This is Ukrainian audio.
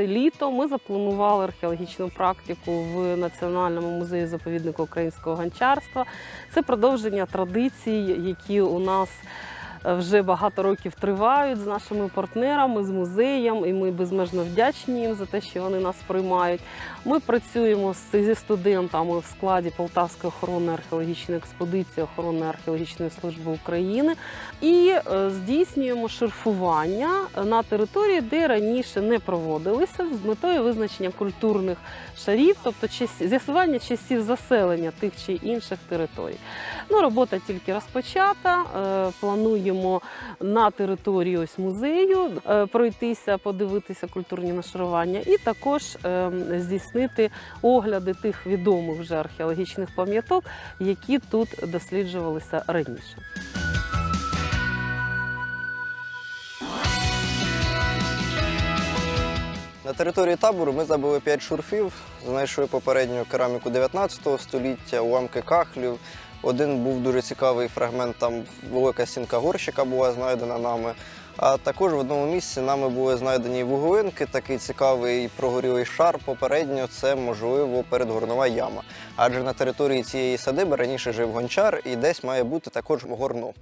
наше літо ми запланували археологічну практику в Національному музеї заповіднику українського гончарства. Це продовження традицій, які у нас вже багато років тривають з нашими партнерами, з музеєм, і ми безмежно вдячні їм за те, що вони нас приймають. Ми працюємо зі студентами в складі Полтавської охоронної археологічної експедиції охоронної археологічної служби України і е, здійснюємо шерфування на території, де раніше не проводилися, з метою визначення культурних шарів, тобто з'ясування часів заселення тих чи інших територій. Ну, робота тільки розпочата. Е, Плануємо на території ось музею е, пройтися, подивитися культурні нашарування, і також е, здійснити огляди тих відомих вже археологічних пам'яток, які тут досліджувалися раніше. На території табору ми забили 5 шурфів, знайшли попередню кераміку 19 століття, уламки кахлів. Один був дуже цікавий фрагмент, там велика стінка горщика була знайдена нами. А також в одному місці нами були знайдені вуглинки, такий цікавий прогорілий шар. Попередньо це можливо передгорнова яма. Адже на території цієї садиби раніше жив гончар і десь має бути також горно.